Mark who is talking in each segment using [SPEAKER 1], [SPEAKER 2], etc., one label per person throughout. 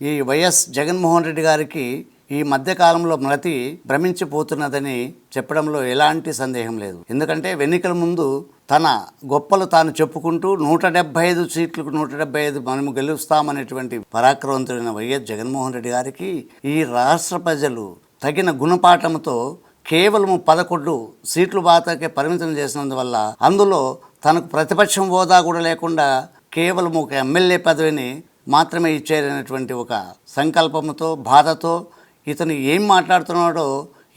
[SPEAKER 1] ఈ వైఎస్ జగన్మోహన్ రెడ్డి గారికి ఈ మధ్యకాలంలో మలతి భ్రమించిపోతున్నదని చెప్పడంలో ఎలాంటి సందేహం లేదు. ఎందుకంటే ఎన్నికల ముందు తన గొప్పలు తాను చెప్పుకుంటూ నూట డెబ్బై ఐదు సీట్లకు నూట డెబ్బై ఐదు మనము గెలుస్తామనేటువంటి పరాక్రవంతుడైన వైఎస్ జగన్మోహన్ రెడ్డి గారికి ఈ రాష్ట్ర ప్రజలు తగిన గుణపాఠంతో కేవలం పదకొండు సీట్లు బాతకే పరిమితం చేసినందువల్ల అందులో తనకు ప్రతిపక్షం హోదా కూడా లేకుండా కేవలం ఒక ఎమ్మెల్యే పదవిని మాత్రమే ఇచ్చారనేటువంటి ఒక సంకల్పంతో బాధతో ఇతను ఏం మాట్లాడుతున్నాడో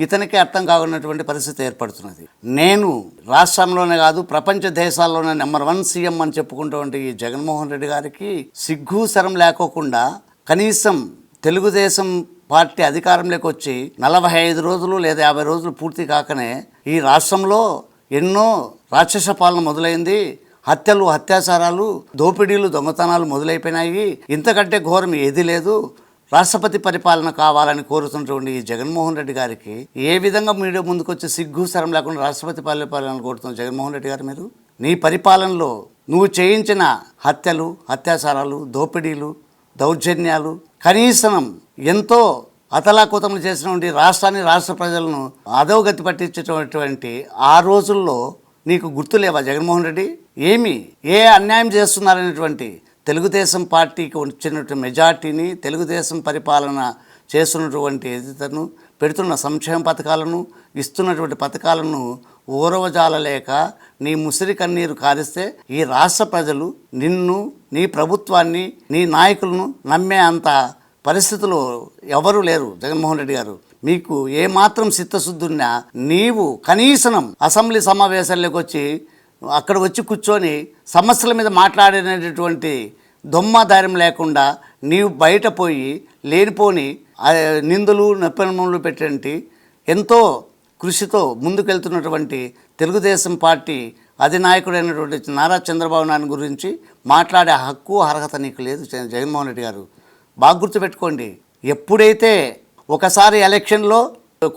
[SPEAKER 1] ఇతనికి అర్థం కాకున్నటువంటి పరిస్థితి ఏర్పడుతున్నది. నేను రాష్ట్రంలోనే కాదు ప్రపంచ దేశాల్లోనే నెంబర్ వన్ సీఎం అని చెప్పుకుంటున్నటువంటి ఈ జగన్మోహన్ రెడ్డి గారికి సిగ్గు శరం లేకోకుండా కనీసం తెలుగుదేశం పార్టీ అధికారంలోకి వచ్చి నలభై ఐదు రోజులు లేదా యాభై రోజులు పూర్తి కాకనే ఈ రాష్ట్రంలో ఎన్నో రాక్షస పాలన మొదలైంది. హత్యలు అత్యాచారాలు దోపిడీలు దొంగతనాలు మొదలైపోయినాయి. ఇంతకంటే ఘోరం ఏది లేదు. రాష్ట్రపతి పరిపాలన కావాలని కోరుతున్నటువంటి ఈ జగన్మోహన్ రెడ్డి గారికి ఏ విధంగా మీడియా ముందుకు వచ్చి సిగ్గు సరం లేకుండా రాష్ట్రపతి పరిపాలన కోరుతున్న జగన్మోహన్ రెడ్డి గారు మీరు నీ పరిపాలనలో నువ్వు చేయించిన హత్యలు అత్యాచారాలు దోపిడీలు దౌర్జన్యాలు కనీసం ఎంతో అతలాకుతములు చేసినటువంటి రాష్ట్రాన్ని రాష్ట్ర ప్రజలను అధోగతి పట్టించేటటువంటి ఆ రోజుల్లో నీకు గుర్తులేవా జగన్మోహన్ రెడ్డి? ఏమి ఏ అన్యాయం చేస్తున్నారనేటువంటి తెలుగుదేశం పార్టీకి వచ్చినటువంటి మెజార్టీని తెలుగుదేశం పరిపాలన చేస్తున్నటువంటి ఎదుటను పెడుతున్న సంక్షేమ పథకాలను ఇస్తున్నటువంటి పథకాలను ఊరవజాలలేక నీ ముసిరి కన్నీరు కారిస్తే ఈ రాష్ట్ర ప్రజలు నిన్ను నీ ప్రభుత్వాన్ని నీ నాయకులను నమ్మే అంత పరిస్థితులు ఎవరూ లేరు జగన్మోహన్ రెడ్డి గారు. మీకు ఏమాత్రం చిత్తశుద్ధున్నా నీవు కనీసం అసెంబ్లీ సమావేశాల్లోకి వచ్చి అక్కడ వచ్చి కూర్చొని సమస్యల మీద మాట్లాడినటువంటి దొమ్మదార్యం లేకుండా నీవు బయట పోయి లేనిపోని నిందలు నిందులు నెప్పనములు ఎంతో కృషితో ముందుకెళ్తున్నటువంటి తెలుగుదేశం పార్టీ అధినాయకుడైనటువంటి నారా చంద్రబాబు నాయుడు గురించి మాట్లాడే హక్కు అర్హత నీకు లేదు జగన్మోహన్ రెడ్డి గారు. బాగా గుర్తుపెట్టుకోండి ఎప్పుడైతే ఒకసారి ఎలక్షన్లో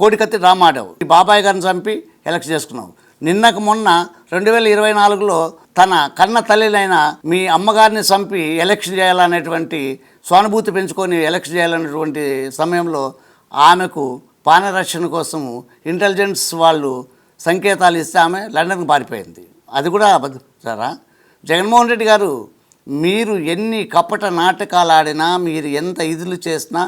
[SPEAKER 1] కోడికత్తి రామాడావు బాబాయ్ గారిని చంపి ఎలక్షన్ చేసుకున్నావు నిన్నకు మొన్న రెండు వేల ఇరవై నాలుగులో తన కన్న తల్లినైన మీ అమ్మగారిని చంపి ఎలక్షన్ చేయాలనేటువంటి స్వానుభూతి పెంచుకొని ఎలక్షన్ చేయాలనేటువంటి సమయంలో ఆమెకు పానరక్షణ కోసము ఇంటెలిజెన్స్ వాళ్ళు సంకేతాలు ఇస్తే ఆమె లండన్కి పారిపోయింది. అది కూడా అబద్ధారా? జగన్మోహన్ రెడ్డి గారు మీరు ఎన్ని కపట నాటకాలు ఆడినా మీరు ఎంత ఇదులు చేసినా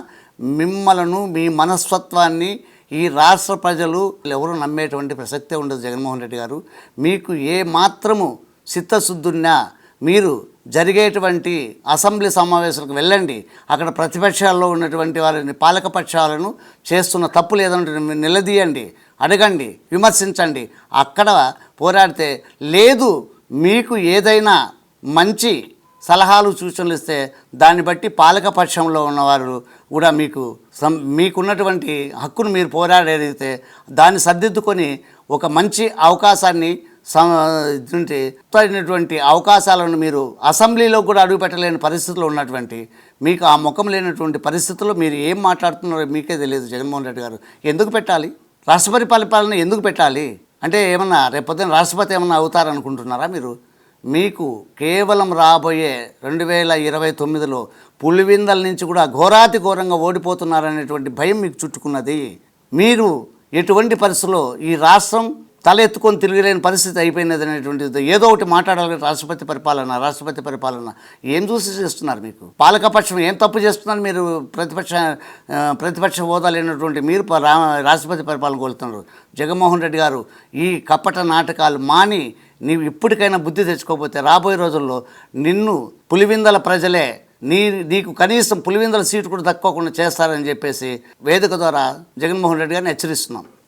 [SPEAKER 1] మిమ్మలను మీ మనస్తత్వాన్ని ఈ రాష్ట్ర ప్రజలు ఎవరు నమ్మేటువంటి ప్రసక్తే ఉండదు జగన్మోహన్ రెడ్డి గారు. మీకు ఏ మాత్రము చిత్తశుద్ధున్నా మీరు జరిగేటువంటి అసెంబ్లీ సమావేశాలకు వెళ్ళండి. అక్కడ ప్రతిపక్షాల్లో ఉన్నటువంటి వారిని పాలకపక్షాలను చేస్తున్న తప్పు లేదంటే నిలదీయండి. అడగండి విమర్శించండి. అక్కడ పోరాడితే లేదు మీకు ఏదైనా మంచి సలహాలు సూచనలు ఇస్తే దాన్ని బట్టి పాలక పక్షంలో ఉన్నవారు కూడా మీకు సం మీకున్నటువంటి హక్కును మీరు పోరాడేదైతే దాన్ని సర్దిద్దుకొని ఒక మంచి అవకాశాన్ని సమ అయినటువంటి అవకాశాలను మీరు అసెంబ్లీలో కూడా అడుగుపెట్టలేని పరిస్థితుల్లో ఉన్నటువంటి మీకు ఆ ముఖం లేనటువంటి పరిస్థితుల్లో మీరు ఏం మాట్లాడుతున్నారో మీకే తెలియదు జగన్మోహన్ రెడ్డి గారు. ఎందుకు పెట్టాలి? రాష్ట్రపతి పరిపాలన ఎందుకు పెట్టాలి? అంటే ఏమన్నా రేపొద్దున రాష్ట్రపతి ఏమన్నా అవుతారనుకుంటున్నారా మీరు? మీకు కేవలం రాబోయే రెండు వేల ఇరవై తొమ్మిదిలో పులివిందల నుంచి కూడా ఘోరాతి ఘోరంగా ఓడిపోతున్నారనేటువంటి భయం మీకు చుట్టుకున్నది. మీరు ఎటువంటి పరిస్థితుల్లో ఈ రాష్ట్రం తలెత్తుకొని తిరిగిలేని తిరగలేని పరిస్థితి అయిపోయినది అనేటువంటిది ఏదో ఒకటి మాట్లాడాలి రాష్ట్రపతి పరిపాలన రాష్ట్రపతి పరిపాలన. ఏం చూసి చేస్తున్నారు మీకు? పాలకపక్షం ఏం తప్పు చేస్తున్నారు మీరు? ప్రతిపక్ష ప్రతిపక్ష హోదా లేనటువంటి మీరు రా రాష్ట్రపతి పరిపాలన కోలుతున్నారు. జగన్మోహన్ రెడ్డి గారు ఈ కపట నాటకాలు మాని నీవు ఇప్పటికైనా బుద్ధి తెచ్చుకోకపోతే రాబోయే రోజుల్లో నిన్ను పులివిందల ప్రజలే నీ నీకు కనీసం పులివిందల సీటు కూడా దక్కోకుండా చేస్తారని చెప్పేసి వేదిక ద్వారా జగన్మోహన్ రెడ్డి గారిని హెచ్చరిస్తున్నాం.